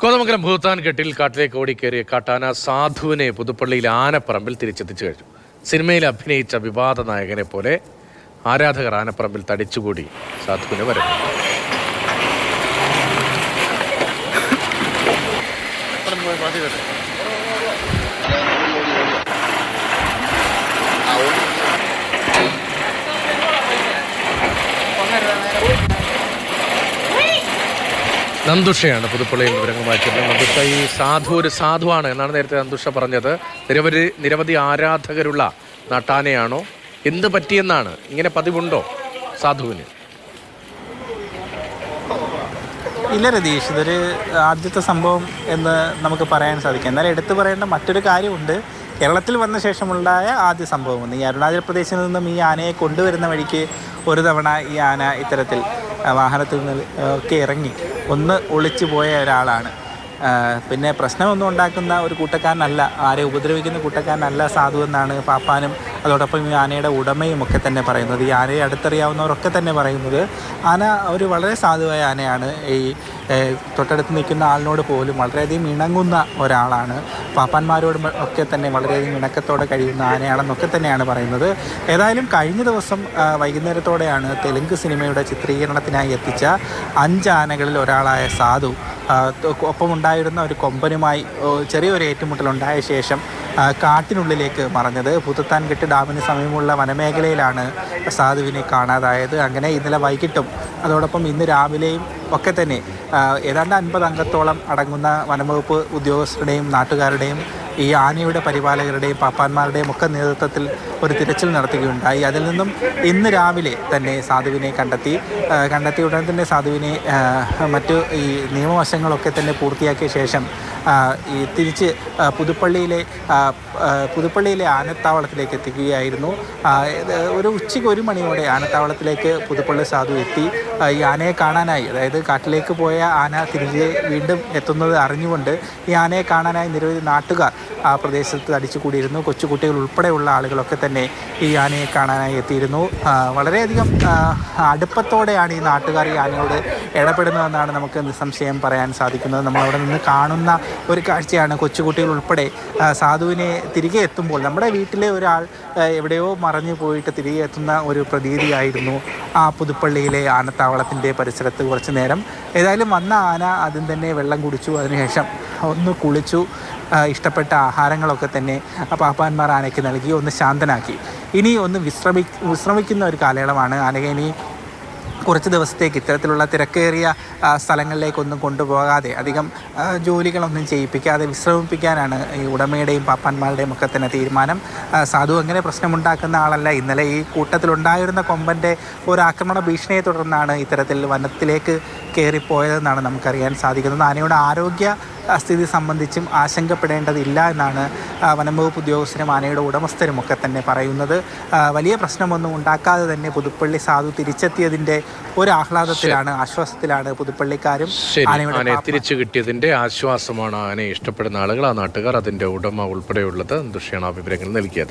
കോതമംഗലം ഭൂത്താൻ കെട്ടിൽ കാട്ടിലേക്ക് ഓടിക്കേറിയ കാട്ടാന സാധുവിനെ പുതുപ്പള്ളിയിൽ ആനപ്പറമ്പിൽ തിരിച്ചെത്തിച്ചു കഴിഞ്ഞു. സിനിമയിൽ അഭിനയിച്ച വിവാദ നായകനെ പോലെ ആരാധകർ ആനപ്പറമ്പിൽ തടിച്ചുകൂടി സാധുവിനെ വരച്ചു നന്ദുഷയാണ് പുതുപ്പള്ളിയിൽ വിവരങ്ങൾ വായിച്ചത്. നന്ദുഷ ഈ സാധു ഒരു സാധുവാണ് എന്നാണ് നേരത്തെ നന്ദുഷ പറഞ്ഞത്. നിരവധി നിരവധി ആരാധകരുള്ള നട്ടാനയാണോ? എന്ത് പറ്റിയെന്നാണ്? ഇങ്ങനെ പതിവുണ്ടോ സാധുവിന്? ഇല്ല രതീഷ് ഇതൊരു ആദ്യത്തെ സംഭവം എന്ന് നമുക്ക് പറയാൻ സാധിക്കും. എന്നാൽ എടുത്തു പറയേണ്ട മറ്റൊരു കാര്യമുണ്ട്. കേരളത്തിൽ വന്ന ശേഷമുണ്ടായ ആദ്യ സംഭവം ഈ അരുണാചൽ പ്രദേശിൽ നിന്നും ഈ ആനയെ കൊണ്ടുവരുന്ന വഴിക്ക് ഒരു തവണ ഈ ആന ഇത്തരത്തിൽ വാഹനത്തിൽ നിന്ന് ഒക്കെ ഇറങ്ങി. ഒന്ന് ഒളിച്ചു പോയ ഒരാളാണ്. പിന്നെ പ്രശ്നമൊന്നും ഉണ്ടാക്കുന്ന ഒരു കൂട്ടക്കാരനല്ല. ആരെ ഉപദ്രവിക്കുന്ന കൂട്ടക്കാരനല്ല സാധു എന്നാണ് പാപ്പാനും അതോടൊപ്പം ഈ ആനയുടെ ഉടമയും ഒക്കെ തന്നെ പറയുന്നത്. ഈ ആനയെ അടുത്തറിയാവുന്നവരൊക്കെ തന്നെ പറയുന്നത്. ആന ഒരു വളരെ സാധുവായ ആനയാണ്. ഈ തൊട്ടടുത്ത് നിൽക്കുന്ന ആളിനോട് പോലും വളരെയധികം ഇണങ്ങുന്ന ഒരാളാണ്. പാപ്പാന്മാരോടും ഒക്കെ തന്നെ വളരെയധികം ഇണക്കത്തോടെ കഴിയുന്ന ആനയാണെന്നൊക്കെ തന്നെയാണ് പറയുന്നത്. ഏതായാലും കഴിഞ്ഞ ദിവസം വൈകുന്നേരത്തോടെയാണ് തെലുങ്ക് സിനിമയുടെ ചിത്രീകരണത്തിനായി എത്തിച്ച അഞ്ച് ആനകളിൽ ഒരാളായ സാധു. ഒപ്പമുണ്ടായിരുന്ന ഒരു കൊമ്പനുമായി ചെറിയൊരു ഏറ്റുമുട്ടലുണ്ടായ ശേഷം കാട്ടിനുള്ളിലേക്ക് മറഞ്ഞത്. പുതുത്താൻകെട്ട് ഡാമിന് സമീപമുള്ള വനമേഖലയിലാണ് സാധുവിനെ കാണാതായത്. അങ്ങനെ ഇന്നലെ വൈകിട്ടും അതോടൊപ്പം ഇന്ന് രാവിലെയും ഒക്കെ തന്നെ ഏതാണ്ട് അൻപത് അംഗത്തോളം അടങ്ങുന്ന വനംവകുപ്പ് ഉദ്യോഗസ്ഥരുടെയും നാട്ടുകാരുടെയും ഈ ആനയുടെ പരിപാലകരുടെയും പാപ്പാന്മാരുടെയും ഒക്കെ നേതൃത്വത്തിൽ ഒരു തിരച്ചിൽ നടത്തുകയുണ്ടായി. അതിൽ നിന്നും ഇന്ന് രാവിലെ തന്നെ സാധുവിനെ കണ്ടെത്തി. കണ്ടെത്തിയ ഉടൻ തന്നെ സാധുവിനെ മറ്റു ഈ നിയമവശങ്ങളൊക്കെ തന്നെ പൂർത്തിയാക്കിയ ശേഷം ഈ തിരിച്ച് പുതുപ്പള്ളിയിലെ പുതുപ്പള്ളിയിലെ ആനത്താവളത്തിലേക്ക് എത്തിക്കുകയായിരുന്നു. ഒരു ഉച്ചയ്ക്ക് ഒരു മണിയോടെ ആനത്താവളത്തിലേക്ക് പുതുപ്പള്ളി സാധു എത്തി. ഈ ആനയെ കാണാനായി. അതായത് കാട്ടിലേക്ക് പോയ ആന തിരികെ വീണ്ടും എത്തുന്നത് അറിഞ്ഞുകൊണ്ട് ഈ ആനയെ കാണാനായി നിരവധി നാട്ടുകാർ ആ പ്രദേശത്ത് അടിച്ചു കൂടിയിരുന്നു. കൊച്ചുകുട്ടികൾ ഉൾപ്പെടെയുള്ള ആളുകളൊക്കെ തന്നെ ഈ ആനയെ കാണാനായി എത്തിയിരുന്നു. വളരെയധികം അടുപ്പത്തോടെയാണ് ഈ നാട്ടുകാർ ഈ ആനയോട് ഇടപെടുന്നതെന്നാണ് നമുക്ക് നിസ്സംശയം പറയാൻ സാധിക്കുന്നത്. നമ്മളവിടെ നിന്ന് കാണുന്ന ഒരു കാഴ്ചയാണ് കൊച്ചുകുട്ടികൾ ഉൾപ്പെടെ സാധുവിനെ തിരികെ എത്തുമ്പോൾ നമ്മുടെ വീട്ടിലെ ഒരാൾ എവിടെയോ മറഞ്ഞു പോയിട്ട് തിരികെ എത്തുന്ന ഒരു പ്രതീതിയായിരുന്നു ആ പുതുപ്പള്ളിയിലെ ആനത്താവളത്തിന്റെ പരിസരത്ത് കുറച്ച് നേരം. ഏതായാലും വന്ന ആന ആദ്യം തന്നെ വെള്ളം കുടിച്ചു. അതിനുശേഷം ഒന്ന് കുളിച്ചു. ഇഷ്ടപ്പെട്ട ആഹാരങ്ങളൊക്കെ തന്നെ പാപ്പാന്മാർ ആനയ്ക്ക് നൽകി ഒന്ന് ശാന്തനാക്കി. ഇനി ഒന്ന് വിശ്രമി വിശ്രമിക്കുന്ന ഒരു കാലയളവാണ്. ആനയെ ഇനി കുറച്ച് ദിവസത്തേക്ക് ഇത്തരത്തിലുള്ള തിരക്കേറിയ സ്ഥലങ്ങളിലേക്കൊന്നും കൊണ്ടുപോകാതെ അധികം ജോലികളൊന്നും ചെയ്യിപ്പിക്കാതെ വിശ്രമിപ്പിക്കാനാണ് ഈ ഉടമയുടെയും പാപ്പാന്മാരുടെയും ഒക്കെ തന്നെ തീരുമാനം. സാധു അങ്ങനെ പ്രശ്നമുണ്ടാക്കുന്ന ആളല്ല. ഇന്നലെ ഈ കൂട്ടത്തിലുണ്ടായിരുന്ന കൊമ്പന്റെ ഒരു ആക്രമണ ഭീഷണിയെ തുടർന്നാണ് ഇത്തരത്തിൽ വനത്തിലേക്ക് കയറിപ്പോയതെന്നാണ് നമുക്കറിയാൻ സാധിക്കുന്നത്. ആനയുടെ ആരോഗ്യ സ്ഥിതി സംബന്ധിച്ചും ആശങ്കപ്പെടേണ്ടതില്ല എന്നാണ് വനംവകുപ്പ് വനം വകുപ്പ് ഉദ്യോഗസ്ഥരും ആനയുടെ ഉടമസ്ഥരും ഒക്കെ തന്നെ പറയുന്നത്. വലിയ പ്രശ്നമൊന്നും ഉണ്ടാക്കാതെ തന്നെ പുതുപ്പള്ളി സാധു തിരിച്ചെത്തിയതിന്റെ ഒരു ആഹ്ലാദത്തിലാണ് ആശ്വാസത്തിലാണ് പുതുപ്പള്ളിക്കാരും ആനയുടെ ആനയെ തിരിച്ചു കിട്ടിയതിന്റെ ആശ്വാസമാണ് ആനയെ ഇഷ്ടപ്പെടുന്ന ആളുകൾ ആ നാട്ടുകാർ അതിന്റെ ഉടമ ഉൾപ്പെടെയുള്ളത്. ദുഷ്യണ വിവരങ്ങൾ നൽകിയത്?